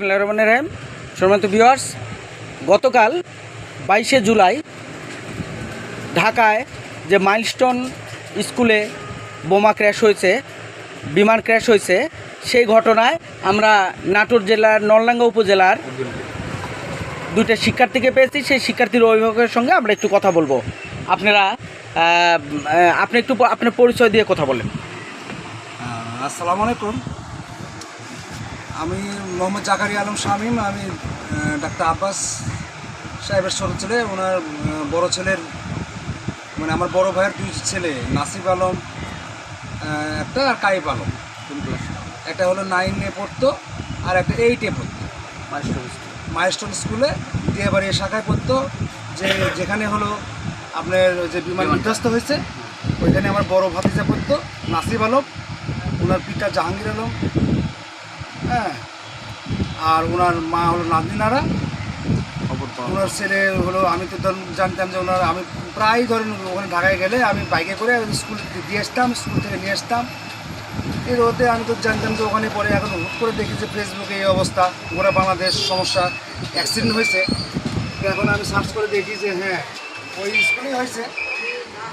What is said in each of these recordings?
রহমানির রহিম। সম্মানিত ভিউয়ার্স গতকাল বাইশে জুলাই ঢাকায় যে মাইলস্টোন স্কুলে বোমা ক্র্যাশ হয়েছে, বিমান ক্র্যাশ হয়েছে, সেই ঘটনায় আমরা নাটোর জেলার নলডাঙ্গা উপজেলার দুইটা শিক্ষার্থীকে পেয়েছি। সেই শিক্ষার্থীর অভিভাবকের সঙ্গে আমরা একটু কথা বলব। আপনারা আপনি একটু আপনার পরিচয় দিয়ে কথা বলেন। আসসালামু আলাইকুম। আমি মোহাম্মদ জাকারি আলম শামীম আমি ডাক্তার আব্বাস সাহেবের ছোটো ছেলে ওনার বড় ছেলের মানে আমার বড় ভাইয়ের দুই ছেলে নাসিব আলম একটা আর কাইব আলম। একটা হলো নাইনে পড়তো আর একটা এইটে পড়তো। মাইলস্টোন স্কুলে দিয়াবাড়ি শাখায় পড়তো যে যেখানে হলো আপনার ওই যে বিমান বিধ্বস্ত হয়েছে ওইখানে আমার বড় ভাতিজা পড়তো নাসিব আলম ওনার পিতা জাহাঙ্গীর আলম হ্যাঁ আর ওনার মা হলো নাজমিনারা ওনার ছেলে হলো আমি তো ধরুন জানতাম যে ওনার আমি প্রায় ধরেন ওখানে ঢাকায় গেলে আমি বাইকে করে স্কুল দিয়ে আসতাম স্কুল থেকে নিয়ে আসতাম। এর ওতে আমি তো জানতাম যে ওখানে পরে এখন হুট করে দেখি যে ফেসবুকে এই অবস্থা গোটা বাংলাদেশ সমস্যা অ্যাক্সিডেন্ট হয়েছে। এখন আমি সার্চ করে দেখি যে হ্যাঁ ওই স্কুলেই হয়েছে।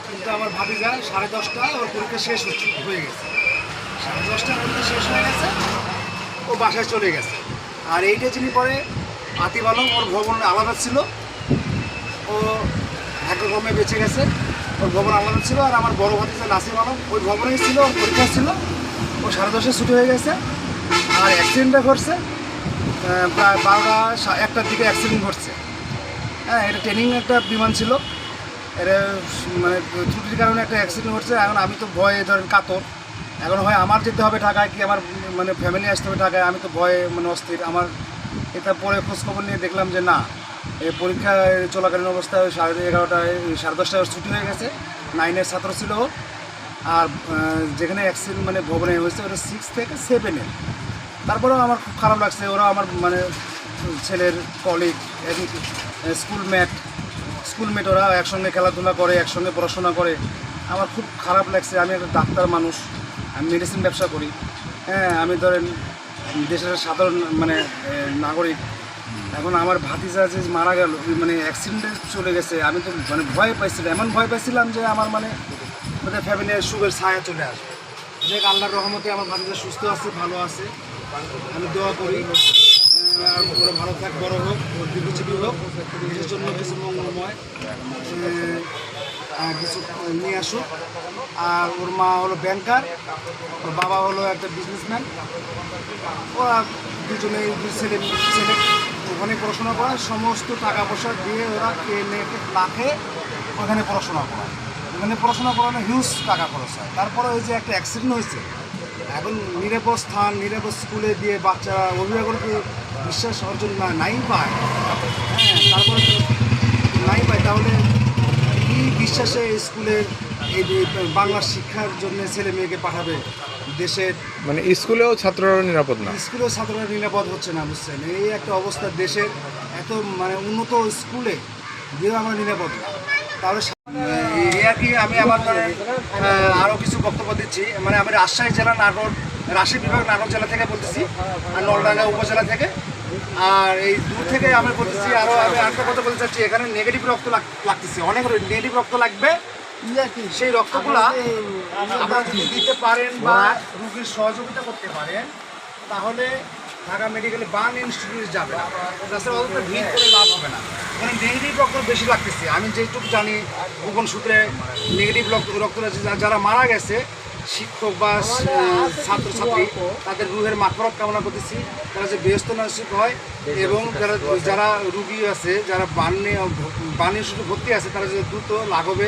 কিন্তু আমার ভাবি যায় সাড়ে দশটা ওর পরীক্ষা শেষ হচ্ছে হয়ে গেছে। সাড়ে দশটায় পরীক্ষা শেষ হয়ে বাসায় চলে গেছে। আর এইটা যিনি পরে, আতিফ আলম, ওর ভবন আলাদা ছিল। ও ভাগ্যক্রমে বেঁচে গেছে। ওর ভবন আলাদা ছিল আর আমার বড় ভাতিজা নাসিম আলম, ওই ভবনেই ছিল, ওর পরীক্ষা ছিল। ও সাড়ে দশে ছুটি হয়ে গেছে আর অ্যাক্সিডেন্টটা ঘটছে প্রায় বারোটা একটার দিকে অ্যাক্সিডেন্ট ঘটছে। হ্যাঁ এটা ট্রেনিং একটা বিমান ছিল। এটা মানে ত্রুটির কারণে একটা অ্যাক্সিডেন্ট ঘটছে। এখন আমি তো ভয়ে ধরেন কাতর। এখন হয় আমার যেতে হবে ঢাকায় কি আমার মানে ফ্যামিলি আসতে হবে ঢাকায়, আমি তো ভয়ে মানে অস্থির। আমার এটা পরে খোঁজখবর নিয়ে দেখলাম যে না, এই পরীক্ষা চলাকালীন অবস্থায় সাড়ে এগারোটায় সাড়ে দশটায় ছুটি হয়ে গেছে নাইনের ছাত্র ছিল আর যেখানে অ্যাক্সিডেন্ট মানে ভবনে হয়েছে, ওটা সিক্স থেকে সেভেনে তারপরেও আমার খুব খারাপ লাগছে, ওরা আমার মানে ছেলের কলিগ স্কুলমেট স্কুলমেট ওরা একসঙ্গে খেলাধুলা করে, একসঙ্গে পড়াশোনা করে। আমার খুব খারাপ লাগছে, আমি একটা ডাক্তার মানুষ। আমি মেডিসিন ব্যবসা করি। হ্যাঁ আমি ধরেন দেশের সাধারণ মানে নাগরিক। এখন আমার ভাতিজা যে মারা গেল মানে অ্যাক্সিডেন্টে চলে গেছে, আমি তো মানে ভয় পাইছিলাম, এমন ভয় পাইছিলাম যে আমার মানে মানে ফ্যামিলির সুখের ছায়া চলে আসবে। যে আল্লাহর রহমতে আমার ভাতিজা সুস্থ আছে, ভালো আছে, আমি দোয়া করি। আর ওরা ভালো থাক, বড় হোক ওর হোক দেশের জন্য কিছু মঙ্গলময়। কিছু নিয়ে আসুক। আর ওর মা হলো ব্যাংকার ওর বাবা হলো একটা বিজনেসম্যান ওরা দুজনে দুই ছেলে ছেলে। ওখানে পড়াশোনা করে, সমস্ত টাকা পয়সা দিয়ে ওরা কেনে লাখে ওখানে পড়াশোনা করে। ওখানে পড়াশোনা করানো হিউজ টাকা খরচ হয়। তারপরে ওই যে একটা অ্যাক্সিডেন্ট হয়েছে। এখন নিরাপদ স্থান, নিরাপদ স্কুলে দিয়ে বাচ্চারা অভিভাবককে বিশ্বাস অর্জন নাই পায়। হ্যাঁ তারপরে নাই পায়, তাহলে বিশ্বাসে স্কুলের এই যে বাংলা শিক্ষার জন্য ছেলে মেয়েকে পাঠাবে দেশের মানে স্কুলেও ছাত্ররা নিরাপদ না? স্কুলেও ছাত্ররা নিরাপদ হচ্ছে না বুঝছেন? এই একটা অবস্থা দেশের এত মানে উন্নত স্কুলে যেও আমরা নিরাপদ না। তাহলে এই আর কি আমি আমার মানে আরও কিছু বক্তব্য দিচ্ছি। মানে আমি রাজশাহী জেলা নাটোর রাজশাহী বিভাগ নাটোর জেলা থেকে বলতেছি আর নলডাঙ্গা উপজেলা থেকে। আর এই দূর থেকে আমি বলতেছি আরও আমি আরেকটা কথা বলতে চাচ্ছি এখানে নেগেটিভ রক্ত লাগ- লাগতেছে। অনেক নেগেটিভ রক্ত লাগবে। সেই রক্তগুলা আপনারা যদি দিতে পারেন বা রুগীর সহযোগিতা করতে পারেন তাহলে ঢাকা মেডিকেলে বার্ন ইনস্টিটিউট যাবে না তাছাড়া অতটা ভিড় করে লাভ হবে না। মানে নেগেটিভ রক্ত বেশি লাগতেছে। আমি যেটুকু জানি গোপন সূত্রে নেগেটিভ রক্ত রক্ত যারা মারা গেছে শিক্ষক বা ছাত্রছাত্রী তাদের রুহের মাফরত কামনা করতেছি। তারা যে ব্যস্ত নাসিক হয় এবং যারা যারা রুগী আছে, যারা বান্নে বান্নে শুধু ভর্তি আছে, তারা যে দ্রুত লাঘবে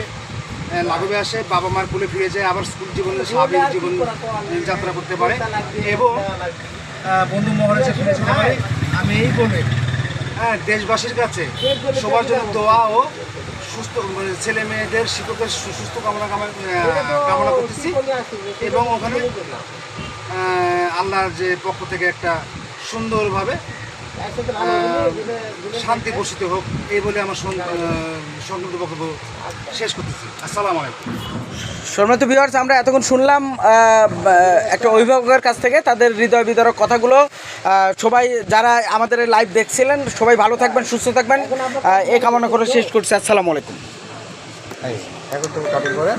লাঘবে আসে, বাবা মার কোলে ফিরে যায়, আবার স্কুল জীবনে, স্বাভাবিক জীবন যাত্রা করতে পারে। এবং বন্ধু যে ফিরে আমি এই বলে হ্যাঁ দেশবাসীর কাছে সবার জন্য দোয়া ও সুস্থ মানে ছেলে মেয়েদের শিক্ষকের সুস্থ কামনা কামনা করতেছি। এবং ওখানে আল্লাহর যে পক্ষ থেকে একটা সুন্দরভাবে শান্তি বসিতে হোক এই বলে আমার সংক্ষিপ্ত বক্তব্য শেষ করতেছি। আসসালামু আলাইকুম। সম্মানিত ভিউয়ার্স আমরা এতক্ষণ শুনলাম একটা অভিভাবকের কাছ থেকে তাদের হৃদয় বিতরক কথাগুলো। সবাই যারা আমাদের লাইভ দেখছিলেন সবাই ভালো থাকবেন সুস্থ থাকবেন। এই কামনা করে শেষ করছি। আসসালামু আলাইকুম। এখন তো করে